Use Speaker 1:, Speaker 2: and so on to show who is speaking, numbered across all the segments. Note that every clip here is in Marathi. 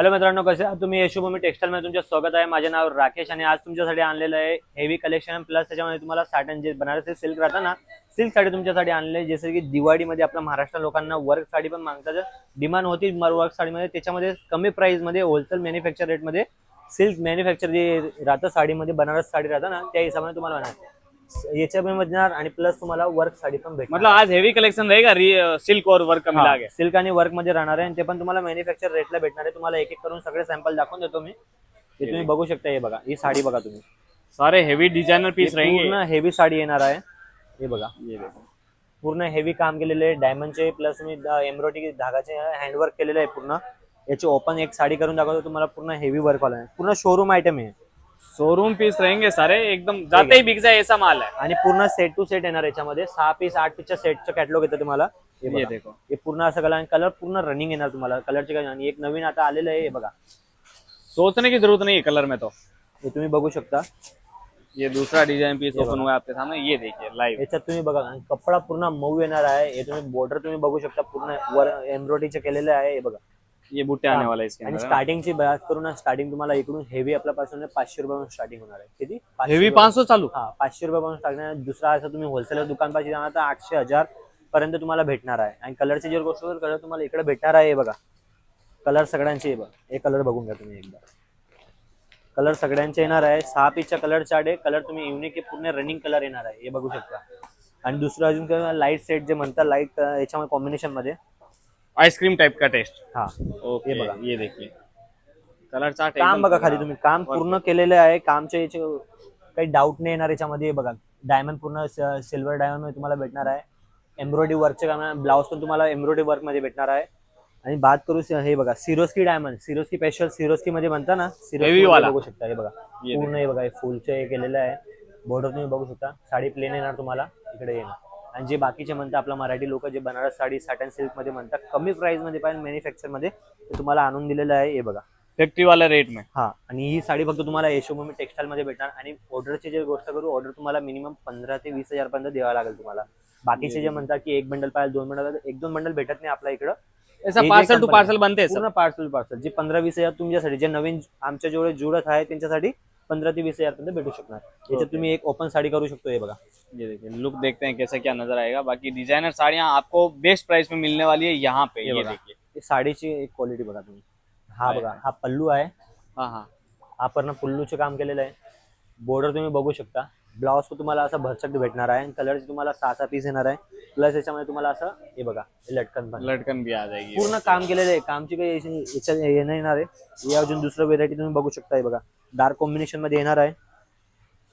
Speaker 1: हॅलो मित्रांनो कसे तुम्ही? यशोभूमी टेक्सटाईल मध्ये तुमचं स्वागत आहे. माझे नाव राकेश आणि आज तुमच्यासाठी आणलेलं आहे हेवी कलेक्शन प्लस त्याच्यामध्ये तुम्हाला साटन जे बनारसी सिल्क राहतं ना सिल्क साडी तुमच्यासाठी आणले जसे जसं की दिवाळीमध्ये आपल्या महाराष्ट्र लोकांना वर्क साडी पण मागतात. डिमांड होती वर्क साडीमध्ये. त्याच्यामध्ये कमी प्राइसमध्ये होलसेल मॅन्युफॅक्चर रेटमध्ये सिल्क मॅन्युफॅक्चर जे राहतं साडीमध्ये बनारस साडी राहतं ना त्या हिशोबाने तुम्हाला याच्यामध्ये मिळणार आणि प्लस तुम्हाला वर्क साडी पण भेटणार.
Speaker 2: मतलब आज हेवी कलेक्शन रहेगा सिल्क और वर्क का मिला के.
Speaker 1: सिल्क आणि वर्कमध्ये राहणार आहे. आणि ते पण तुम्हाला मॅन्युफॅक्चर रेटला भेटणार आहे. तुम्हाला एक एक करून सगळे सॅम्पल दाखवून देतो मी. ते तुम्ही बघू शकता हे बघा. ही साडी बघा तुम्ही.
Speaker 2: सारे हेवी डिजाइनर पीस
Speaker 1: पूर्ण हेवी साडी येणार आहे. हे बघा. पूर्ण हेवी काम केलेले डायमंडचे प्लस तुम्ही एम्ब्रॉयडरी धागाचे हँडवर्क केलेले आहे पूर्ण. याची ओपन एक साडी करून दाखवतो. तुम्हाला पूर्ण हेवी वर्क वाला आहे. पूर्ण शोरूम आयटम आहे.
Speaker 2: शोरूम पीस रहेंगे सारे एकदम जाते ही बिक जाए ऐसा माल है.
Speaker 1: आणि पूर्ण सेट टू सेट येणार याच्यामध्ये. सहा पीस आठ पीसच्या सेटचं कॅटलॉग येतं तुम्हाला. हे
Speaker 2: ये. देखो.
Speaker 1: हे पूर्ण असं कलर कलर पूर्ण रनिंग येणार तुम्हाला. कलरचे काय आणि एक नवीन आता आलेलं आहे हे बघा.
Speaker 2: सोचने की जरूरत नहीं है कलर में तो.
Speaker 1: हे तुम्ही बघू शकता.
Speaker 2: ये दूसरा डिजाइन पीस ओपन हुआ है आपके सामने. ये देखिए लाइव
Speaker 1: याच्यात तुम्ही बघा. आणि कपडा पूर्ण मऊ येणार आहे. हे तुम्ही बॉर्डर तुम्ही बघू शकता. पूर्ण वर एम्ब्रॉयडरीचे केलेले आहे हे बघा.
Speaker 2: ये बुट्टे आने वाला इसके
Speaker 1: आणि
Speaker 2: अंदर
Speaker 1: स्टार्टिंगची बात करू ना स्टार्टिंग तुम्हाला इकडून हेवी आपल्यापासून पाचशे रुपयापासून स्टार्टिंग होणार आहे. किती? पाचशे
Speaker 2: हेवी
Speaker 1: रुपये-
Speaker 2: 500 चालू.
Speaker 1: हा पाचशे रुपयापासून स्टार्टिंग आहे. दुसरा असं तुम्ही होलसेलर दुकान पाशी जाणार तर आठशे हजार पर्यंत तुम्हाला भेटणार आहे. आणि कलरची जर गोष्ट कलर तुम्हाला इकडे भेटणार आहे हे बघा. कलर सगळ्यांचे हे बघा. हे कलर बघून घ्या तुम्ही एकदा. कलर सगळ्यांचे येणार आहे. सहा पीसच्या कलर चार्ट आहे. कलर तुम्ही युनिक पूर्ण रनिंग कलर येणार आहे. हे बघू शकता. आणि दुसरं अजून लाइट सेट जे म्हणतात लाइट याच्यामध्ये कॉम्बिनेशनमध्ये.
Speaker 2: आइसक्रीम टाइप का टेस्ट
Speaker 1: हा.
Speaker 2: ओके
Speaker 1: ये बघा.
Speaker 2: ये देखिए. कलर चार्ट
Speaker 1: काम बघा खाली तुम्ही. काम पूर्ण केलेलं आहे. कामच्या याचे काही डाऊट नाही येणार याच्यामध्ये. बघा. डायमंड पूर्ण सिल्वर डायमंडमध्ये तुम्हाला भेटणार आहे. एम्ब्रॉयडरी वर्कचे काम ब्लाऊज पण तुम्हाला एम्ब्रॉयडरी वर्कमध्ये भेटणार आहे. आणि बात करू हे बघा. Swarovski diamond Swarovski special Swarovski मध्ये म्हणता ना सिरोस्की. बघू शकता. हे बघा. पूर्ण हे बघा. हे फुलचे हे केलेलं आहे. बॉर्डर तुम्ही बघू शकता. साडी प्लेन येणार तुम्हाला. इकडे येणार आणि जे बाकीचे म्हणतात आपला मराठी लोक जे बनारस साडी साटन सिल्कमध्ये म्हणतात कमी प्राइसमध्ये पाहिजे मॅन्युफॅक्चरमध्ये तुम्हाला आणून दिलेलं आहे हे बघा.
Speaker 2: फैक्ट्री वाला रेट में
Speaker 1: हा आणि ही साडी फक्त तुम्हाला यशोभूमी टेक्सटाईल मध्ये भेटणार. आणि ऑर्डरची जे गोष्ट करू ऑर्डर तुम्हाला मिनिमम पंधरा ते वीस हजार पर्यंत द्यावा लागेल तुम्हाला. बाकीचे जे म्हणतात की एक बंडल पाहिजे दोन बंडल एक दोन बंडल भेटत नाही आपल्या इकडं.
Speaker 2: पार्सल टू पार्सल बनते
Speaker 1: पूर्ण पार्सल पार्सल जे पंधरा वीस हजार तुमच्यासाठी जे नवीन आमच्या जेवढे जुळत आहे त्यांच्यासाठी पंधरा ते वीस हज़ार पर्यंत भेटू शकणार. याच्यात. तुम्ही एक ओपन साडी करू शकतो हे बघा.
Speaker 2: ये देखिए लुक देखते हैं कैसा क्या नज़र आएगा। बाकी डिज़ाइनर साड़ियाँ आपको बेस्ट प्राइस में मिलने वाली है यहाँ पे
Speaker 1: ये
Speaker 2: ये. देखिए।
Speaker 1: हे साडीची एक क्वालिटी बघा तुम्ही. हा. बघा हा पल्लू आहे.
Speaker 2: हाँ हाँ.
Speaker 1: हा पूर्ण पुल्लूचे काम केलेलं आहे. बॉर्डर तुम्ही बघू शकता. ब्लाऊज तुम्हाला असं भरचक भेटणार आहे. आणि कलरचे तुम्हाला सहा सहा पीस येणार आहे. प्लस याच्यामध्ये तुम्हाला असं हे बघा लटकन पण.
Speaker 2: लटकन भी आ जाएगी.
Speaker 1: पूर्ण काम केलेलं आहे. कामची काही याची- याच्यात हे नाही येणार आहे. हे अजून दुसरं व्हेरायटी तुम्ही बघू शकता हे बघा. डार्क कॉम्बिनेशन मध्ये येणार आहे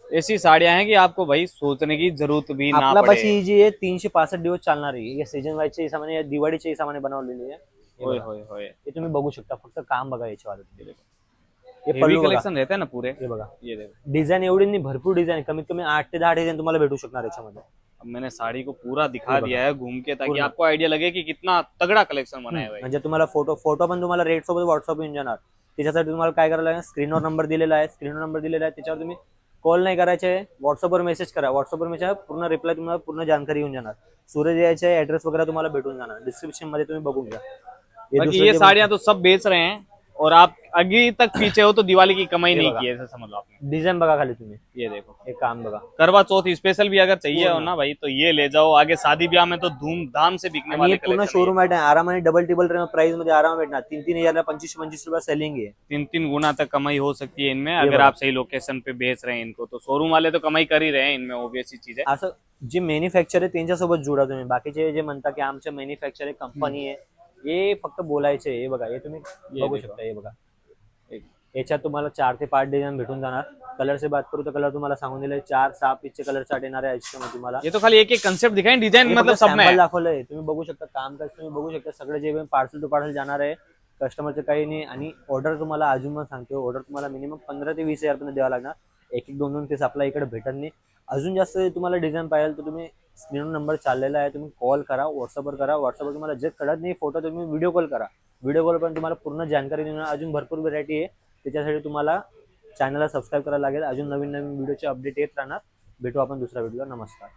Speaker 2: ऐसी साड़ियाँ हैं कि आपको भाई सोचने की ज़रूरत भी ना
Speaker 1: आपल्यापाशी
Speaker 2: पड़े।
Speaker 1: ही जी आहे तीनशे पासष्ट दिवस चालणार आहे या सीज़न वाईजच्या हिसाबाने या दिवाळीच्या हिसाबाने बनवलेली आहे हे
Speaker 2: होय. होय होय
Speaker 1: हे तुम्ही बघू शकता फक्त काम बघा याच्यावर हे
Speaker 2: हेवी
Speaker 1: पल्लू बघा
Speaker 2: कलेक्शन रहते हैं ना पूरे?
Speaker 1: हे बघा
Speaker 2: ये देखो।
Speaker 1: डिझाईन एवढी नाही भरपूर डिझाईन कमीत कमी आठ ते दहा डिझाईन तुम्हाला भेटू शकणार याच्यामध्ये.
Speaker 2: अब मैंने साड़ी को पूरा दिखा
Speaker 1: ये
Speaker 2: दिया है घूम के ताकि. आपको आइडिया लगे कि कितना तगड़ा कलेक्शन बना है भाई।
Speaker 1: म्हणजे तुम्हाला फ़ोटो फ़ोटो पण तुम्हाला रेट सोबत व्हॉट्सअप येऊन जाणार. त्याच्यासाठी तुम्हाला काय करायला लागेल? स्क्रीनवर नंबर दिलेला आहे. स्क्रीनवर नंबर दिलेला आहे. त्याच्यावर तुम्ही कॉल नाही करायचे. व्हॉट्सअपवर मेसेज करा. व्हॉट्सअपवर मेसेज पूर्ण रिप्लाय तुम्हाला पूर्ण जानकारी येऊन जाणार. सूरज याचे ऍड्रेस वगैरे तुम्हाला भेटून जाणार. डिस्क्रिप्शनमध्ये तुम्ही बघून घ्या.
Speaker 2: बाकी
Speaker 1: दुसरं
Speaker 2: ये साड़ियाँ तो सब बेच रहे हैं. और आप अभी तक पीछे हो तो दिवाली की कमाई नहीं. की है समझ लो आपने।
Speaker 1: डिझाईन बघा खाली तुम्हें
Speaker 2: ये देखो।
Speaker 1: एक काम बगा।
Speaker 2: करवा चौथ स्पेशल भी अगर चाहिए हो ना भाई तो ये ले जाओ। आगे शादी ब्याह में तो धूमधाम से बिकने वाले
Speaker 1: हे।
Speaker 2: है। ये.
Speaker 1: शोरूम आहे आरामाने डबल टेबल प्राइस मध्ये आराम बैठना। तीन तीन हज़ार पंचवीस पच्चीस रुपये सेलिंग आहे
Speaker 2: तीन तीन गुना तक कमाई हो सकती है इनमें। अगर आप सही लोकेशन पे बेच रहे हैं इनको तो शोरूम वाले तो कमाई कर ही रहे हैं इनमें ओबियस चीज़ है।
Speaker 1: जे मॅन्युफॅक्चर आहे त्यांच्यासोबत जुडा तुम्ही। बाकीचे जे म्हणता की आमच्या मॅन्युफॅक्चर आहे कंपनी आहे हे फक्त बोलायचे हे बघा हे तुम्ही बघू. शकता हे बघा. याच्यात तुम्हाला चार ते पाच डिझाईन भेटून जाणार. कलरचे बात करू तर कलर तुम्हाला सांगून दिले चार सहा पीसचे कलर चार्ट येणार आहे याच्यामध्ये तुम्हाला.
Speaker 2: ये तो खाली एक एक कंसेप्ट दिखाएं डिजाइन
Speaker 1: हे
Speaker 2: मतलब.
Speaker 1: दाखवलंय. तुम्ही बघू शकता काम काय तुम्ही बघू शकता सगळे जे पार्सल टू पार्सल जाणार आहे कस्टमरचं काही नाही. आणि ऑर्डर तुम्हाला अजून पण सांगतो ऑर्डर तुम्हाला मिनिमम पंधरा ते वीस हजार पर्यंत द्यावा लागणार. एक एक दोन दोन पीस आपल्या इकडे भेटत नाही. अजून जास्त तुम्हाला डिझाईन पाहिजे तर तुम्ही स्क्रीनवर नंबर चाललेला आहे तुम्ही कॉल करा व्हॉट्सअपवर करा. व्हॉट्सअपवर तुम्हाला जे कळत नाही फोटो तुम्ही व्हिडिओ कॉल करा. व्हिडिओ कॉल पण तुम्हाला पूर्ण जानकारी देणार अजून भरपूर व्हरायटी आहे. त्याच्यासाठी तुम्हाला चॅनलला सबस्क्राईब करायला लागेल. अजून नवीन नवीन व्हिडिओचे अपडेट येत राहणार. भेटू आपण दुसऱ्या व्हिडिओ नमस्कार.